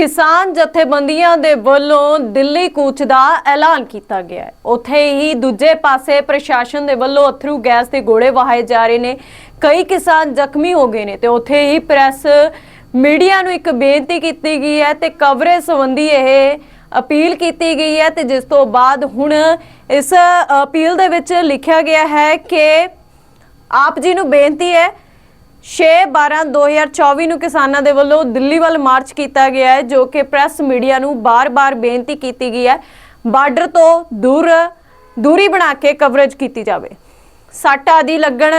ਕਿਸਾਨ ਜਥੇਬੰਦੀਆਂ ਦੇ ਵੱਲੋਂ ਦਿੱਲੀ ਕੂਚ ਦਾ ਐਲਾਨ ਕੀਤਾ ਗਿਆ ਹੈ। ਉੱਥੇ ਹੀ ਦੂਜੇ ਪਾਸੇ ਪ੍ਰਸ਼ਾਸਨ ਦੇ ਵੱਲੋਂ ਅਥਰੂ ਗੈਸ ਦੇ ਗੋਲੇ ਵਹਾਏ ਜਾ ਰਹੇ ਨੇ। ਕਈ ਕਿਸਾਨ ਜ਼ਖਮੀ ਹੋ ਗਏ ਨੇ ਤੇ ਉੱਥੇ ਹੀ ਪ੍ਰੈਸ ਮੀਡੀਆ ਨੂੰ ਇੱਕ ਬੇਨਤੀ ਕੀਤੀ ਗਈ ਹੈ ਤੇ ਕਵਰੇਜ ਸੰਬੰਧੀ ਇਹ ਅਪੀਲ ਕੀਤੀ ਗਈ ਹੈ ਤੇ ਜਿਸ ਤੋਂ ਬਾਅਦ ਹੁਣ ਇਸ ਅਪੀਲ ਦੇ ਵਿੱਚ ਲਿਖਿਆ ਗਿਆ ਹੈ ਕਿ ਆਪ ਜੀ ਨੂੰ ਬੇਨਤੀ ਹੈ 6/12/2024 ਨੂੰ ਕਿਸਾਨਾਂ ਦੇ ਵੱਲੋਂ ਦਿੱਲੀ ਵੱਲ ਮਾਰਚ ਕੀਤਾ ਗਿਆ ਹੈ, ਜੋ ਕਿ ਪ੍ਰੈਸ ਮੀਡੀਆ ਨੂੰ ਬਾਰ-ਬਾਰ ਬੇਨਤੀ ਕੀਤੀ ਗਈ ਹੈ, ਬਾਰਡਰ ਤੋਂ ਦੂਰ, ਦੂਰੀ ਬਣਾ ਕੇ ਕਵਰੇਜ ਕੀਤੀ ਜਾਵੇ। ਸੱਟ ਆਦਿ ਲੱਗਣ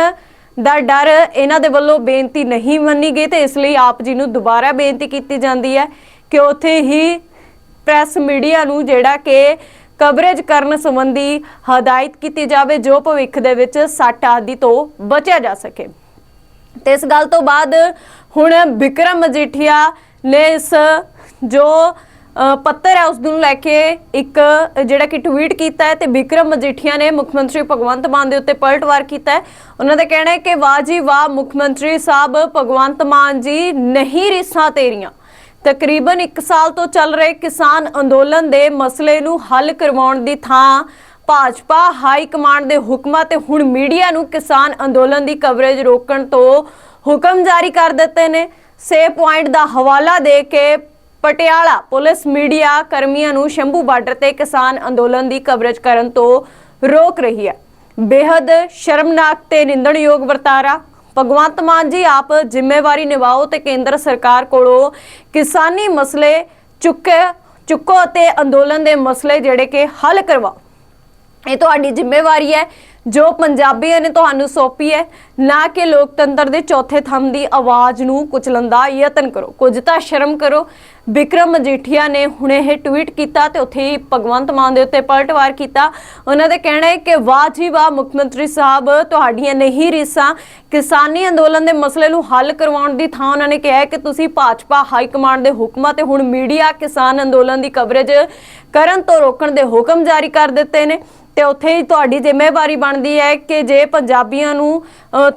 ਦਾ ਡਰ ਇਹਨਾਂ ਦੇ ਵੱਲੋਂ ਬੇਨਤੀ ਨਹੀਂ ਮੰਨੀ ਗਈ ਤੇ ਇਸ ਲਈ ਆਪ ਜੀ ਨੂੰ ਦੁਬਾਰਾ ਬੇਨਤੀ ਕੀਤੀ ਜਾਂਦੀ ਹੈ ਕਿ ਉੱਥੇ ਹੀ ਪ੍ਰੈਸ ਮੀਡੀਆ ਨੂੰ ਜਿਹੜਾ ਕਿ ਕਵਰੇਜ ਕਰਨ ਸੰਬੰਧੀ ਹਦਾਇਤ ਕੀਤੀ ਜਾਵੇ, ਜੋ ਭਵਿੱਖ ਦੇ ਵਿੱਚ ਸੱਟ ਆਦਿ ਤੋਂ ਬਚਿਆ ਜਾ ਸਕੇ। ਤੇ ਇਸ ਗੱਲ ਤੋਂ ਬਾਅਦ ਹੁਣ ਵਿਕਰਮ ਮਜੀਠੀਆ ਨੇ ਇਸ ਜੋ ਪੱਤਰ ਹੈ ਉਸ ਨੂੰ ਲੈ ਕੇ ਇੱਕ, ਜਿਹੜਾ ਕਿ ਟਵੀਟ ਕੀਤਾ ਹੈ ਤੇ ਵਿਕਰਮ ਮਜੀਠੀਆ ਨੇ ਮੁੱਖ ਮੰਤਰੀ ਭਗਵੰਤ ਮਾਨ ਦੇ ਉੱਤੇ ਪਲਟਵਾਰ ਕੀਤਾ ਹੈ। ਉਹਨਾਂ ਦਾ ਕਹਿਣਾ ਹੈ ਕਿ ਵਾਹ ਜੀ ਵਾਹ, ਮੁੱਖ ਮੰਤਰੀ ਸਾਹਿਬ, ਭਗਵੰਤ ਮਾਨ ਜੀ, ਨਹੀਂ ਰਿਸਾਂ ਤੇਰੀਆਂ। ਤਕਰੀਬਨ 1 ਸਾਲ ਤੋਂ ਚੱਲ ਰਹੇ ਕਿਸਾਨ ਅੰਦੋਲਨ ਦੇ ਮਸਲੇ ਨੂੰ ਹੱਲ ਕਰਵਾਉਣ ਦੀ ਥਾਂ ਭਾਜਪਾ ਹਾਈ ਕਮਾਂਡ ਦੇ ਹੁਕਮਾਂ ਤੇ ਹੁਣ ਮੀਡੀਆ ਨੂੰ ਕਿਸਾਨ ਅੰਦੋਲਨ ਦੀ ਕਵਰੇਜ ਰੋਕਣ ਤੋਂ ਹੁਕਮ ਜਾਰੀ ਕਰ ਦਿੱਤੇ ਨੇ। ਸੇ ਪੁਆਇੰਟ ਦਾ ਹਵਾਲਾ ਦੇ ਕੇ ਪਟਿਆਲਾ ਪੁਲਿਸ ਮੀਡੀਆ ਕਰਮੀਆਂ ਨੂੰ ਸ਼ੰਭੂ ਬਾਰਡਰ ਤੇ ਕਿਸਾਨ ਅੰਦੋਲਨ ਦੀ ਕਵਰੇਜ ਕਰਨ ਤੋਂ ਰੋਕ ਰਹੀ ਹੈ। ਬੇहद ਸ਼ਰਮਨਾਕ ਤੇ ਨਿੰਦਣਯੋਗ ਵਰਤਾਰਾ। ਭਗਵੰਤ ਮਾਨ ਜੀ, ਆਪ ਜ਼ਿੰਮੇਵਾਰੀ ਨਿਭਾਓ ਤੇ ਕੇਂਦਰ ਸਰਕਾਰ ਕੋਲੋਂ ਕਿਸਾਨੀ ਮਸਲੇ ਚੁੱਕੇ ਚੁੱਕੋ ਅਤੇ ਅੰਦੋਲਨ ਦੇ ਮਸਲੇ ਜਿਹੜੇ ਕਿ ਹੱਲ ਕਰਵਾਓ। ਇਹ ਤੁਹਾਡੀ ਜ਼ਿੰਮੇਵਾਰੀ ਹੈ, ਜੋ ਪੰਜਾਬੀਆਂ ਨੇ ਤੁਹਾਨੂੰ ਸੌਂਪੀ ਹੈ, ਨਾ ਕਿ ਲੋਕਤੰਤਰ ਦੇ ਚੌਥੇ ਥੰਮ ਦੀ ਆਵਾਜ਼ ਨੂੰ ਕੁਚਲਣ ਦਾ ਯਤਨ ਕਰੋ। ਕੁਝ ਤਾਂ ਸ਼ਰਮ ਕਰੋ। ਵਿਕਰਮ ਮਜੀਠੀਆ ਨੇ ਹੁਣੇ ਇਹ ਟਵੀਟ ਕੀਤਾ ਤੇ ਉੱਥੇ ਹੀ ਭਗਵੰਤ ਮਾਨ ਦੇ ਉੱਤੇ ਪਲਟਵਾਰ ਕੀਤਾ। ਉਹਨਾਂ ਦਾ ਕਹਿਣਾ ਹੈ ਕਿ ਵਾਹ ਜੀ ਵਾਹ ਮੁੱਖ ਮੰਤਰੀ ਸਾਹਿਬ, ਤੁਹਾਡੀਆਂ ਨਹੀਂ ਰੀਸਾਂ। ਕਿਸਾਨੀ ਅੰਦੋਲਨ ਦੇ ਮਸਲੇ ਨੂੰ ਹੱਲ ਕਰਵਾਉਣ ਦੀ ਥਾਂ ਉਹਨਾਂ ਨੇ ਕਿਹਾ ਕਿ ਤੁਸੀਂ ਭਾਜਪਾ ਹਾਈ ਕਮਾਂਡ ਦੇ ਹੁਕਮਾਂ ਤੇ ਹੁਣ ਮੀਡੀਆ ਕਿਸਾਨ ਅੰਦੋਲਨ ਦੀ ਕਵਰੇਜ ਕਰਨ ਤੋਂ ਰੋਕਣ ਦੇ ਹੁਕਮ ਜਾਰੀ ਕਰ ਦਿੱਤੇ ਨੇ। ਤੇ ਉੱਥੇ ਹੀ ਤੁਹਾਡੀ ਜ਼ਿੰਮੇਵਾਰੀ ਬਣਦੀ ਹੈ ਕਿ ਜੇ ਪੰਜਾਬੀਆਂ ਨੂੰ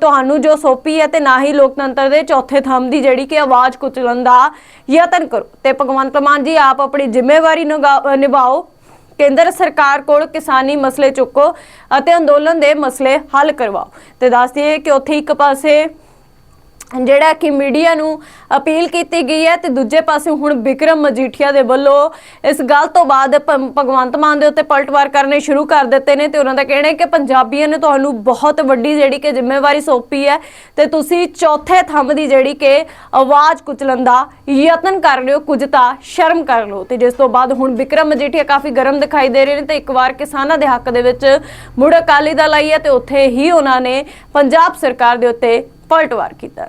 ਤੁਹਾਨੂੰ ਜੋ ਸੌਂਪੀ ਹੈ ਤੇ ਨਾ ਹੀ ਲੋਕਤੰਤਰ ਦੇ ਚੌਥੇ ਥੰਮ ਦੀ ਜਿਹੜੀ ਕਿ ਆਵਾਜ਼ ਕੁਚਲਣ ਦਾ ਯਤਨ ਕਰੋ। ਤੇ ਭਗਵੰਤ ਮਾਨ ਜੀ, ਆਪ ਆਪਣੀ ਜ਼ਿੰਮੇਵਾਰੀ ਨਿਗਾ- ਨਿਭਾਓ। ਕੇਂਦਰ ਸਰਕਾਰ ਕੋਲ ਕਿਸਾਨੀ ਮਸਲੇ ਚੁੱਕੋ ਅਤੇ ਅੰਦੋਲਨ ਦੇ ਮਸਲੇ ਹੱਲ ਕਰਵਾਓ। ਤੇ ਦੱਸ ਦਈਏ ਕਿ ਉੱਥੇ ਇੱਕ ਪਾਸੇ ਜਿਹੜਾ ਕਿ ਮੀਡੀਆ ਨੂੰ ਅਪੀਲ ਕੀਤੀ ਗਈ ਹੈ ਤੇ ਦੂਜੇ ਪਾਸੇ ਹੁਣ ਵਿਕਰਮ ਮਜੀਠੀਆ ਦੇ ਵੱਲੋਂ ਇਸ ਗੱਲ ਤੋਂ ਬਾਅਦ ਭ- ਭਗਵੰਤ ਮਾਨ ਦੇ ਉੱਤੇ ਪਲਟਵਾਰ ਕਰਨੇ ਸ਼ੁਰੂ ਕਰ ਦਿੱਤੇ ਨੇ ਤੇ ਉਹਨਾਂ ਦਾ ਕਹਿਣਾ ਹੈ ਕਿ ਪੰਜਾਬੀਆਂ ਨੇ ਤੁਹਾਨੂੰ ਬਹੁਤ ਵੱਡੀ ਜਿਹੜੀ ਕਿ ਜ਼ਿੰਮੇਵਾਰੀ ਸੌਂਪੀ ਹੈ ਤੇ ਤੁਸੀਂ ਚੌਥੇ ਥੰਮ ਦੀ ਜਿਹੜੀ ਕਿ ਆਵਾਜ਼ ਕੁਚਲਣ ਦਾ ਯਤਨ ਕਰ ਰਹੇ ਹੋ, ਕੁਝ ਤਾਂ ਸ਼ਰਮ ਕਰ ਲਓ। ਤੇ ਜਿਸ ਤੋਂ ਬਾਅਦ ਹੁਣ ਵਿਕਰਮ ਮਜੀਠੀਆ ਕਾਫੀ ਗਰਮ ਦਿਖਾਈ ਦੇ ਰਹੇ ਨੇ ਤੇ ਇੱਕ ਵਾਰ ਕਿਸਾਨਾਂ ਦੇ ਹੱਕ ਦੇ ਵਿੱਚ ਮੁੜ ਅਕਾਲੀ ਦਲ ਆਈ ਹੈ ਤੇ ਉੱਥੇ ਹੀ ਉਹਨਾਂ ਨੇ ਪੰਜਾਬ ਸਰਕਾਰ ਦੇ ਉੱਤੇ ਪਲਟਵਾਰ ਕੀਤਾ।